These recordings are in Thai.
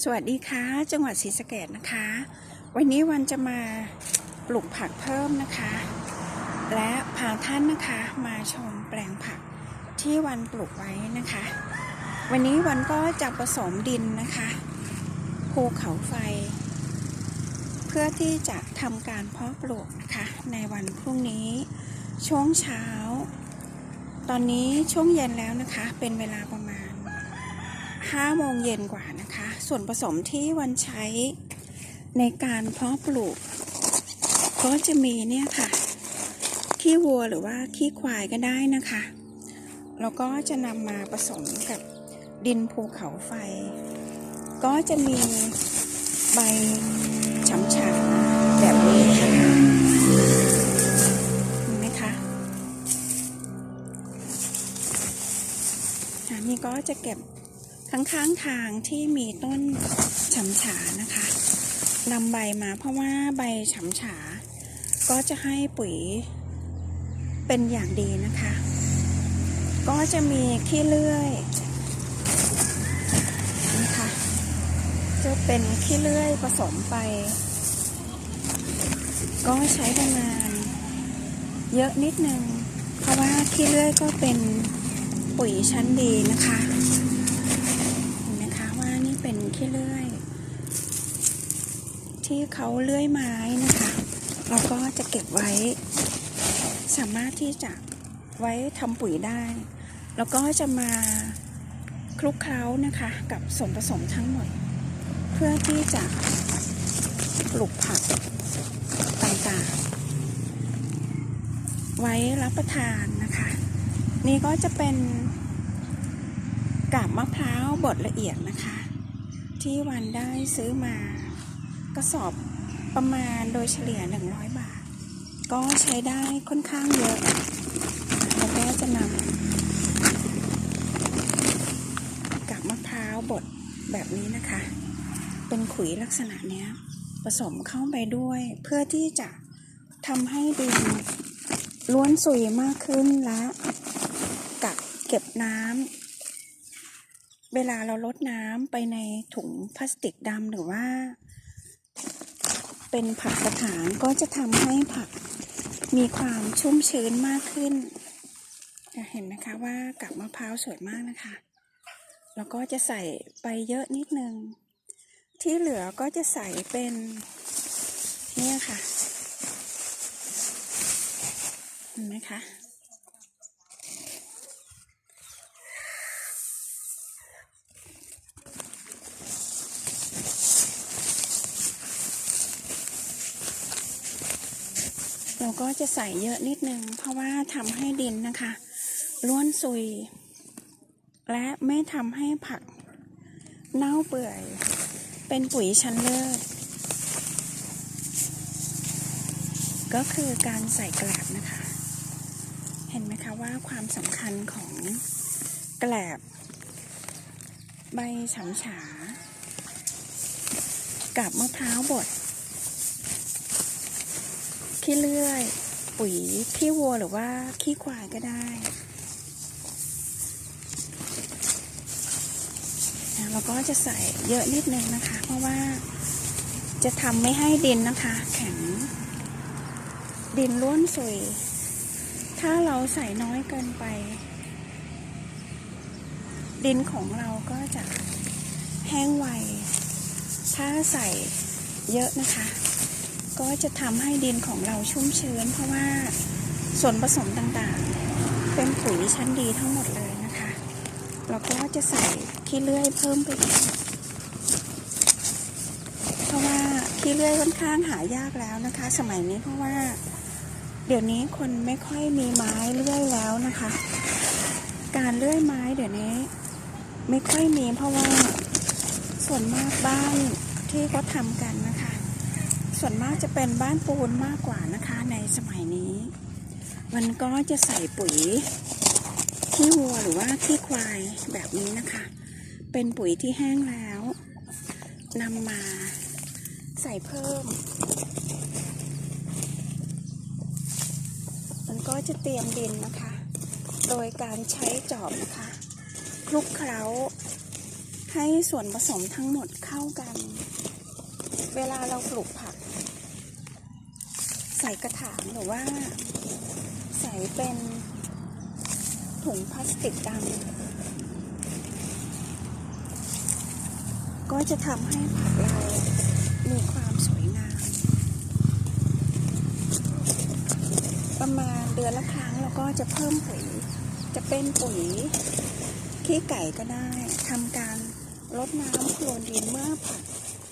สวัสดีค่ะ จังหวัดศรีสะเกดนะคะ วันนี้วันจะมาปลูกผักเพิ่มนะคะ และพาท่านนะคะมาชมแปลงผักที่วันปลูกไว้นะคะ วันนี้วันก็จะผสมดินนะคะภูเขาไฟ เพื่อที่จะทำการเพาะปลูกนะคะ ในวันพรุ่งนี้ช่วงเช้า ตอนนี้ช่วงเย็นแล้วนะคะ เป็นเวลาประมาณ 5โมงเย็นกว่านะคะ ส่วนผสมที่วันใช้ในการเพาะปลูก ก็จะมีเนี่ยค่ะ ขี้วัวหรือว่าขี้ควายก็ได้นะคะ แล้วก็จะนำมาผสมกับดินภูเขาไฟ ก็จะมีใบฉำฉาแบบนี้ค่ะเห็นไหมคะทามีก็จะเก็บ ข้างทางที่มีต้นฉำฉานะคะนำใบมาเพราะว่าใบฉำฉา ก็จะให้ปุ๋ยเป็นอย่างดีนะคะ ก็จะมีขี้เลื่อยนะคะจะเป็นขี้เลื่อยผสมไป ก็ใช้ประมาณเยอะนิดนึง เพราะว่าขี้เลื่อยก็เป็นปุ๋ยชั้นดีนะคะ เห็นไหมคะว่านี่ เป็นขี้เลื่อย ที่เขาเลื่อยไม้นะคะ เราก็จะเก็บไว้ สามารถที่จะไว้ทำปุ๋ยได้ แล้วก็จะมาคลุกเคล้านะคะกับส่วนผสมทั้งหมด เพื่อที่จะปลูกผักต่างๆ ไว้รับประทานนะคะ นี่ก็จะเป็นกาบมะพร้าวบดละเอียดนะคะ ที่วันได้ซื้อมากระสอบประมาณโดยเฉลี่ย 100 บาท ก็ใช้ได้ค่อนข้างเยอะแล้วก็จะนำกาบมะพร้าวบดแบบนี้นะคะ เป็นขุยลักษณะเนี้ยผสมเข้าไปด้วย เพื่อที่จะทำให้ดินล้วนสุยมากขึ้นและกักเก็บน้ำ เวลาเราลดน้ำไปในถุงพลาสติกดำหรือว่า เป็นผักกระถางก็จะทำให้ผักมีความชุ่มชื้นมากขึ้นจะเห็นนะคะว่ากับมะพร้าวสวยมากนะคะ แล้วก็จะใส่ไปเยอะนิดนึง ที่เหลือก็จะใส่เป็นเนี่ยค่ะ เห็นไหมคะ เราก็จะใส่เยอะนิดนึง เพราะว่าทำให้ดินนะคะล้วนซุย และไม่ทำให้ผักเน่าเปื่อย เป็นปุ๋ยชั้นเลิศก็คือการใส่แกลบนะคะ เห็นไหมคะว่าความสำคัญของแกลบ ใบฉำฉา กับมะพร้าวบด ขี้เลื่อย ปุ๋ยขี้วัวหรือว่าขี้ควายก็ได้นะเราก็จะใส่เยอะนิดนึงนะคะ เพราะว่าจะทำไม่ให้ดินนะคะ แข็ง ดินล้วนสุยถ้าเราใส่น้อยเกินไป ดินของเราก็จะแห้งไว ถ้าใส่เยอะนะคะ ก็จะทำให้ดินของเราชุ่มชื้น เพราะว่าส่วนผสมต่างๆ เป็นปุ๋ยชั้นดีทั้งหมดเลยนะคะ เราก็จะใส่ขี้เลื่อยเพิ่มไปอีกเพราะว่าขี้เลื่อยค่อนข้างหายากแล้วนะคะ สมัยนี้เพราะว่า เดี๋ยวนี้คนไม่ค่อยมีไม้เลื่อยแล้วนะคะ การเลื่อยไม้เดี๋ยวนี้ ไม่ค่อยมีเพราะว่าส่วนมากบ้านที่เขาทำกัน ส่วนมากจะเป็นบ้านปูนมากกว่านะคะในสมัยนี้ มันก็จะใส่ปุ๋ยขี้วัวหรือว่าขี้ควายแบบนี้นะคะ เป็นปุ๋ยที่แห้งแล้วนำมาใส่เพิ่ม มันก็จะเตรียมดินนะคะ โดยการใช้จอบนะคะคลุกเคล้าให้ส่วนผสมทั้งหมดเข้ากัน เวลาเราปลูกผัก ใส่กระถางหรือว่า ใส่เป็นถุงพลาสติกดำก็จะทำให้ผักเรามีความสวยงาม ประมาณเดือนละครั้งเราก็จะเพิ่มปุ๋ย จะเป็นปุ๋ยขี้ไก่ก็ได้ทำการลดน้ำโคลนดินเมื่อผัก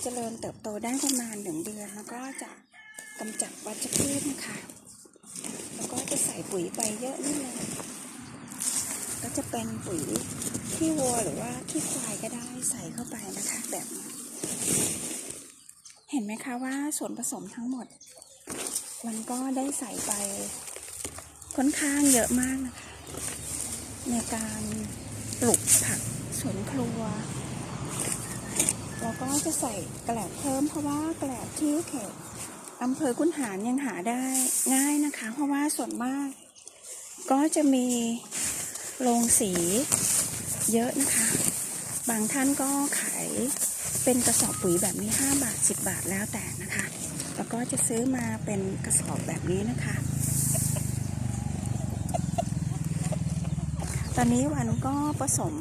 เจริญเติบโตได้ประมาณหนึ่งเดือน แล้วก็จะกำจัดวัชพืชนะคะ แล้วก็จะใส่ปุ๋ยไปเยอะนิดนึงก็จะเป็นปุ๋ยขี้วัวหรือว่าขี้ควายก็ได้ใส่เข้าไปนะคะ แบบนี้เห็นไหมคะว่าส่วนผสมทั้งหมด มันก็ได้ใส่ไปค่อนข้างเยอะมากนะคะ ในการปลูกผักสวนครัวแล้ว ก็จะใส่แกลบเพิ่มเพราะว่าแกลบที่เขตอำเภอคุนหารยังหาได้ง่ายนะคะ เพราะว่าส่วนมาก ก็จะมีโรงสีเยอะนะคะ บางท่านก็ขายเป็นกระสอบปุ๋ยแบบนี้ 5 บาท 10 บาทแล้วแต่นะคะ แล้วก็จะซื้อมาเป็นกระสอบแบบนี้นะคะ ตอนนี้วันก็ผสม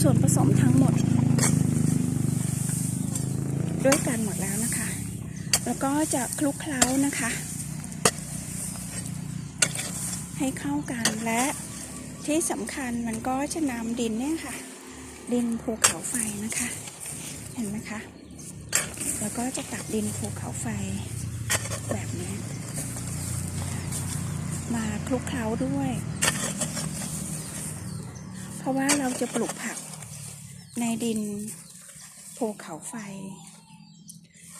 ส่วนผสมทั้งหมด ด้วยกันหมดแล้วนะคะ แล้วก็จะคลุกเคล้านะคะ ให้เข้ากันและที่สำคัญมันก็จะนำดินเนี่ยค่ะ ดินภูเขาไฟนะคะ เห็นไหมคะ แล้วก็จะตักดินภูเขาไฟแบบนี้ มาคลุกเคล้าด้วย เพราะว่าเราจะปลูกผักในดินภูเขาไฟ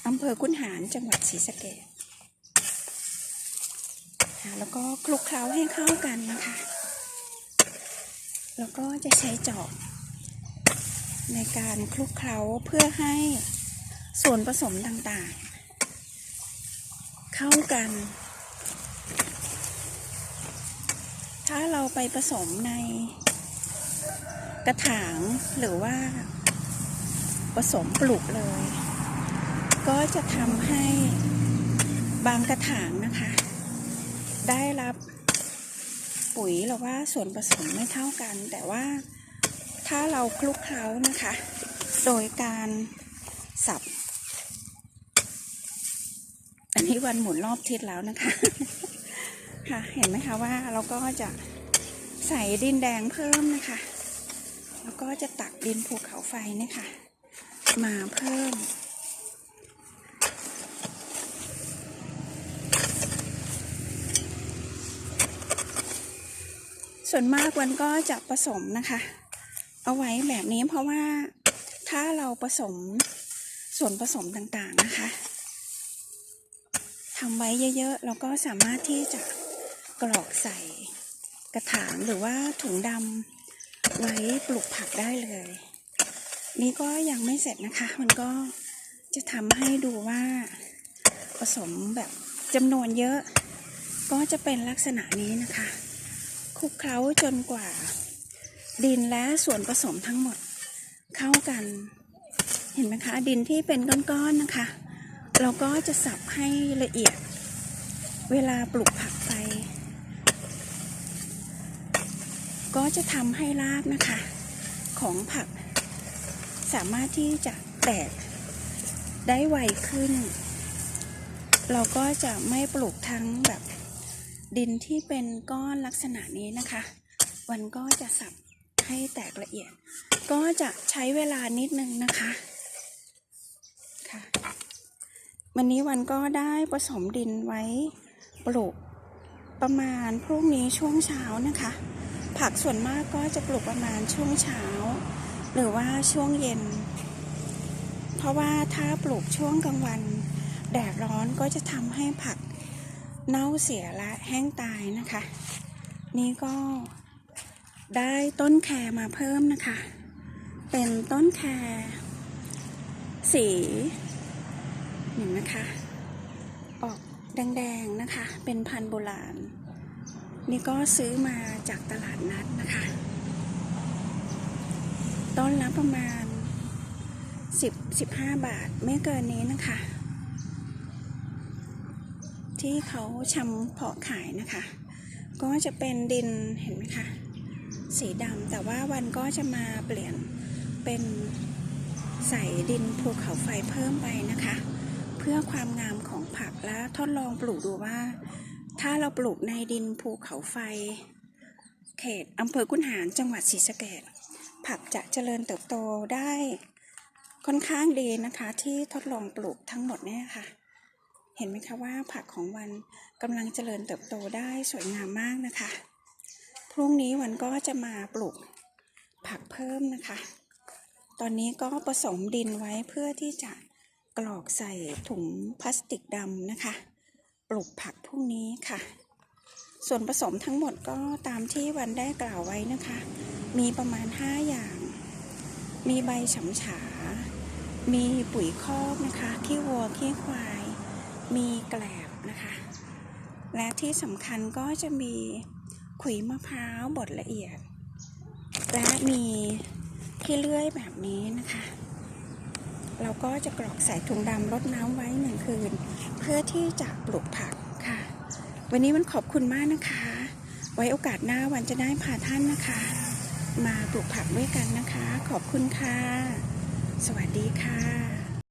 อำเภอคุนหารจังหวัดศรีสะเกษค่ะแล้วก็คลุกเคล้าให้เข้ากันนะคะ แล้วก็จะใช้จอบในการคลุกเคล้าเพื่อให้ส่วนผสมต่างๆ เข้ากัน ถ้าเราไปผสมในกระถางหรือว่าผสมปลูกเลย ก็จะทำให้บางกระถางนะคะ ได้รับปุ๋ยหรือว่าส่วนผสมไม่เท่ากัน แต่ว่าถ้าเราคลุกเคล้านะคะ โดยการสับ อันนี้วันหมุนรอบทิศแล้วนะคะ ค่ะเห็นไหมคะว่าเราก็จะใส่ดินแดงเพิ่มนะคะ แล้วก็จะตักดินภูเขาไฟนี่ยค่ะมาเพิ่ม ส่วนมากวันก็จะผสมนะคะ เอาไว้แบบนี้เพราะว่าถ้าเราผสมส่วนผสมต่างๆนะคะทำไว้เยอะๆเราก็สามารถที่จะกรอกใส่กระถางหรือว่าถุงดำไว้ปลูกผักได้เลย นี่ก็ยังไม่เสร็จนะคะ มันก็จะทำให้ดูว่าผสมแบบจำนวนเยอะ ก็จะเป็นลักษณะนี้นะคะ คลุกเคล้าจนกว่า ดินและส่วนผสมทั้งหมดเข้ากัน เห็นไหมคะ ดินที่เป็นก้อนๆนะคะ เราก็จะสับให้ละเอียด เวลาปลูกผักไป ก็จะทำให้รากนะคะ ของผัก สามารถที่จะแตกได้ไวขึ้น เราก็จะไม่ปลูกทั้งแบบ ดินที่เป็นก้อนลักษณะนี้นะคะ วันก็จะสับให้แตกละเอียด ก็จะใช้เวลานิดนึงนะคะค่ะวันนี้วันก็ได้ผสมดินไว้ปลูกประมาณพรุ่งนี้ช่วงเช้านะคะ ผักส่วนมากก็จะปลูกประมาณช่วงเช้า หรือว่าช่วงเย็น เพราะว่าถ้าปลูกช่วงกลางวัน แดดร้อนก็จะทำให้ผัก เน่าเสียและแห้งตายนะคะ นี่ก็ได้ต้นแครมาเพิ่มนะคะ เป็นต้นแครสีเห็นนะคะ ออกแดงๆนะคะ เป็นพันธุ์โบราณ นี่ก็ซื้อมาจากตลาดนัดนะคะ ต้นละประมาณสิบสิบห้าบาทไม่เกินนี้นะคะ ที่เขาชำเพาะขายนะคะ ก็จะเป็นดินเห็นไหมคะสีดำแต่ว่าวันก็จะมาเปลี่ยนเป็นใส่ดินภูเขาไฟเพิ่มไปนะคะ เพื่อความงามของผักและทดลองปลูกดูว่า ถ้าเราปลูกในดินภูเขาไฟ เขตอำเภอกุนหารจังหวัดศรีสะเกษผักจะเจริญเติบโตได้ค่อนข้างดีนะคะที่ทดลองปลูกทั้งหมดเนี่ยค่ะ เห็นไหมคะว่าผักของวันกำลังเจริญเติบโตได้สวยงามมากนะคะ พรุ่งนี้วันก็จะมาปลูกผักเพิ่มนะคะ ตอนนี้ก็ผสมดินไว้เพื่อที่จะกรอกใส่ถุงพลาสติกดำนะคะ ปลูกผักพรุ่งนี้ค่ะ ส่วนผสมทั้งหมดก็ตามที่วันได้กล่าวไว้นะคะ มีประมาณ 5 อย่าง มีใบฉำฉา มีปุ๋ยคอกนะคะ ขี้วัวขี้ควาย มีแกลบนะคะ และที่สำคัญก็จะมีขุยมะพร้าวบดละเอียด และมีที่เลื่อยแบบนี้นะคะ เราก็จะกรอกใส่ถุงดำรดน้ำไว้หนึ่งคืน เพื่อที่จะปลูกผักค่ะ วันนี้มันขอบคุณมากนะคะ ไว้โอกาสหน้าวันจะได้พาท่านนะคะ มาปลูกผักด้วยกันนะคะ ขอบคุณค่ะ สวัสดีค่ะ